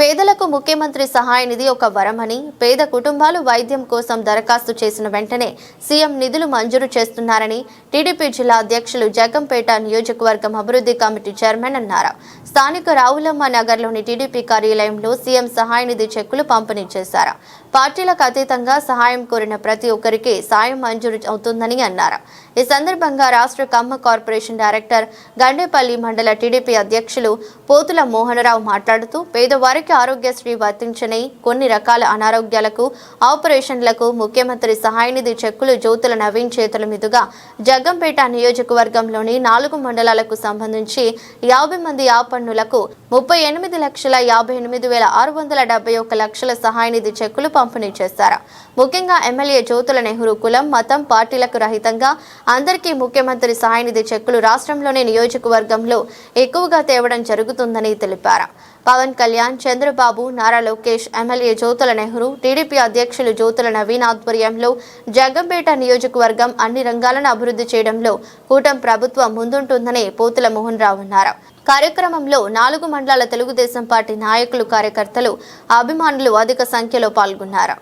పేదలకు ముఖ్యమంత్రి సహాయ నిధి ఒక వరమని పేద కుటుంబాలు వైద్యం కోసం దరఖాస్తు చేసిన వెంటనే సీఎం నిధులు మంజూరు చేస్తున్నారని టీడీపీ జిల్లా అధ్యక్షులు జగంపేట నియోజకవర్గం అభివృద్ధి కమిటీ చైర్మన్ అన్నారు. స్థానిక రావులమ్మ నగర్లోని టీడీపీ కార్యాలయంలో సీఎం సహాయ నిధి చెక్కులు పంపిణీ చేశారు. పార్టీలకు అతీతంగా సహాయం కోరిన ప్రతి ఒక్కరికి సాయం మంజూరు అవుతుందని అన్నారు. ఈ సందర్భంగా రాష్ట్ర కమ్మ కార్పొరేషన్ డైరెక్టర్ గండేపల్లి మండల టీడీపీ అధ్యక్షులు పోతుల మోహనరావు మాట్లాడుతూ పేదవారికి ఆరోగ్యశ్రీ వర్తించని కొన్ని రకాల అనారోగ్యాలకు ఆపరేషన్లకు ముఖ్యమంత్రి సహాయనిధి చెక్కులు జ్యోతుల నవీన్ చేతుల మీదుగా జగ్గంపేట నియోజకవర్గంలోని నాలుగు మండలాలకు సంబంధించి యాభై మంది ఆపన్నులకు ముప్పై ఎనిమిది లక్షల యాభై ఎనిమిది వేల ఆరు వందల డెబ్బై ఒక్క లక్షల సహాయనిధి చెక్కులు పంపిణీ చేశారు. ముఖ్యంగా ఎమ్మెల్యే జ్యోతుల నెహ్రూ కులం మతం పార్టీలకు రహితంగా అందరికీ ముఖ్యమంత్రి సహాయనిధి చెక్కులు రాష్ట్రంలోని నియోజకవర్గంలో ఎక్కువగా తేవడం జరుగుతుందని తెలిపారు. పవన్ కళ్యాణ్ చంద్రబాబు నారా లోకేష్ ఎమ్మెల్యే జ్యోతుల నెహ్రూ టీడీపీ అధ్యక్షులు జ్యోతుల నవీన్ ఆధ్వర్యంలో జగంపేట నియోజకవర్గం అన్ని రంగాలను అభివృద్ధి చేయడంలో కూటం ప్రభుత్వం ముందుంటుందని పోతుల మోహన్ రావు అన్నారు. కార్యక్రమంలో నాలుగు మండలాల తెలుగుదేశం పార్టీ నాయకులు కార్యకర్తలు అభిమానులు అధిక సంఖ్యలో పాల్గొన్నారు.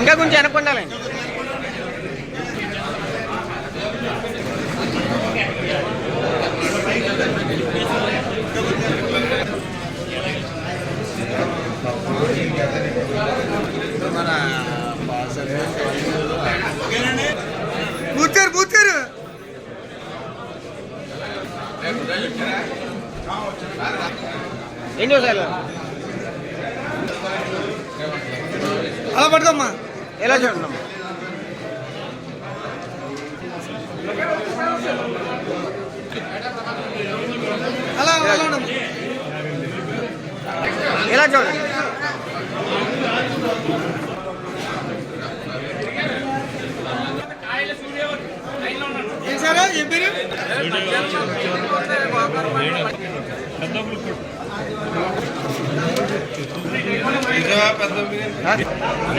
ఇంకా కొంచెం వెనక్కి కూర్చోరు కూర్చోరు ఏం చూసారు అలా పట్టుకోమ్మా. ఎలా చూడండి అలా. ఎలా చూడండి ఏం సార్ ఏం పేరు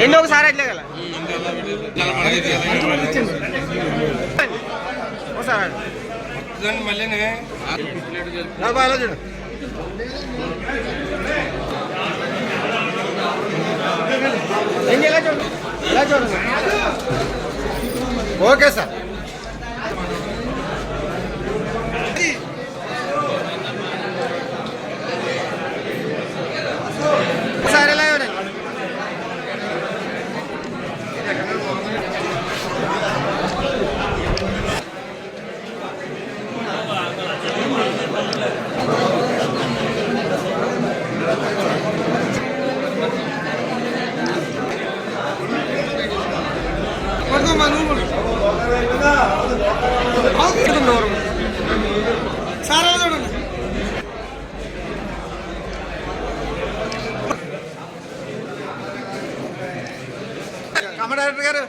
ఎన్నో ఒకసారి అట్లే కదా. ఒకసారి మళ్ళీ చూడు ఓకే సార్ ఒకసారి ఎలా చూడండి పడుకోమ్మా నువ్వు దూరం సార్ ఎలా చూడండి కమ్మ డైరెక్టర్ గారు.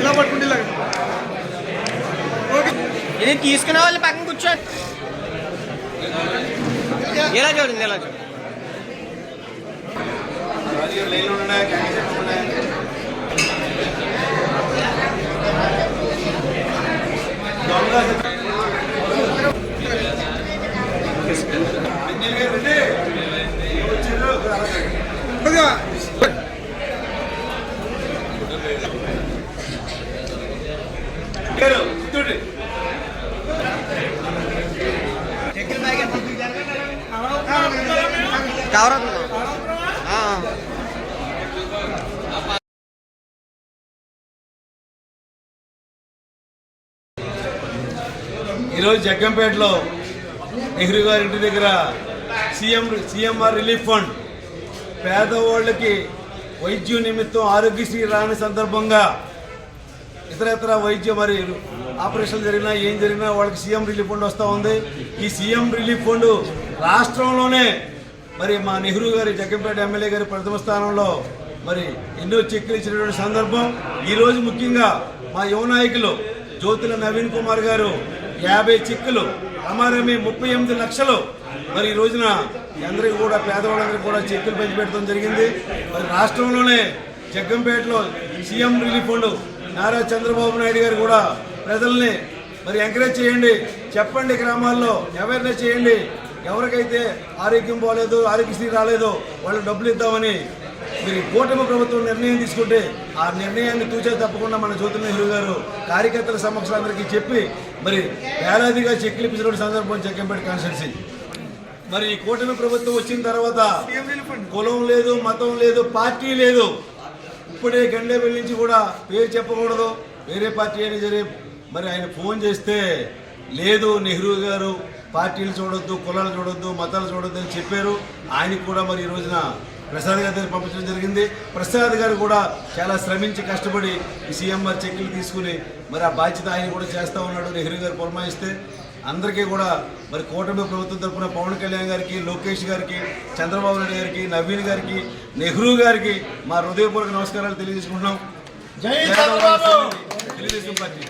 ఇలా పట్టుకుంటే ఓకే. ఇది తీసుకునే వాళ్ళు పక్కన కూర్చోండి ఎలా చూడండి ఎలా చూడండి. కొద్దిగా ఈరోజు జగ్గంపేటలో నెహ్రూ గారి ఇంటి దగ్గర సీఎం సీఎంఆర్ రిలీఫ్ ఫండ్ పేదవాళ్ళకి వైద్యం నిమిత్తం ఆరోగ్యశ్రీ రాని సందర్భంగా ఇతరత్ర వైద్య మరి ఆపరేషన్ జరిగినా ఏం జరిగినా వాళ్ళకి సీఎం రిలీఫ్ ఫండ్ వస్తూ ఉంది. ఈ సీఎం రిలీఫ్ ఫండ్ రాష్ట్రంలోనే మరి మా నెహ్రూ గారి జగ్గంపేట ఎమ్మెల్యే గారి ప్రథమ స్థానంలో మరి ఎన్నో చెక్కులు ఇచ్చినటువంటి సందర్భం. ఈరోజు ముఖ్యంగా మా యువ నాయకులు జ్యోతుల నవీన్ కుమార్ గారు యాభై చెక్కులు రమారమి ముప్పై ఎనిమిది లక్షలు మరి ఈ రోజున అందరికీ కూడా పేదవాళ్ళందరికీ కూడా చెక్కులు పంచిపెట్టడం జరిగింది. మరి రాష్ట్రంలోనే జగ్గంపేటలో CM relief fund Nara Chandrababu Naidu garu కూడా ప్రజల్ని మరి ఎంకరేజ్ చేయండి. చెప్పండి గ్రామాల్లో అవేర్నెస్ చేయండి. ఎవరికైతే ఆరోగ్యం పోలేదు ఆరోగ్యశ్రీ రాలేదో వాళ్ళకి డబ్బులు ఇద్దామని మీరు కూటమి ప్రభుత్వం నిర్ణయం తీసుకుంటే ఆ నిర్ణయాన్ని తూచే తప్పకుండా మన జ్యోతి నెహ్రూ గారు కార్యకర్తల సమక్షందరికీ చెప్పి మరి వేలాదిగా చెక్లు ఇప్పించిన సందర్భం చెక్కంపేట కాన్స్టిట్యున్సీ. మరి ఈ కూటమి ప్రభుత్వం వచ్చిన తర్వాత కులం లేదు మతం లేదు పార్టీ లేదు. ఇప్పుడే గండేపల్లి నుంచి కూడా పేరు చెప్పకూడదు. వేరే పార్టీ అయినా సరే మరి ఆయన ఫోన్ చేస్తే లేదు నెహ్రూ గారు పార్టీలు చూడొద్దు కులాలు చూడొద్దు మతాలు చూడొద్దు అని చెప్పారు. ఆయనకి కూడా మరి ఈ రోజున ప్రసాద్ గారి దగ్గర పంపించడం జరిగింది. ప్రసాద్ గారు కూడా చాలా శ్రమించి కష్టపడి ఈ సీఎంఆర్ చెక్కులు తీసుకుని మరి ఆ బాధ్యత ఆయన కూడా చేస్తా ఉన్నాడు. నెహ్రూ గారు పురమాయిస్తే అందరికీ కూడా మరి కూటమి ప్రభుత్వం తరఫున పవన్ కళ్యాణ్ గారికి లోకేష్ గారికి చంద్రబాబు నాయుడు గారికి నవీన్ గారికి నెహ్రూ గారికి మా హృదయపూర్వక నమస్కారాలు తెలియజేసుకుంటున్నాం. పార్టీ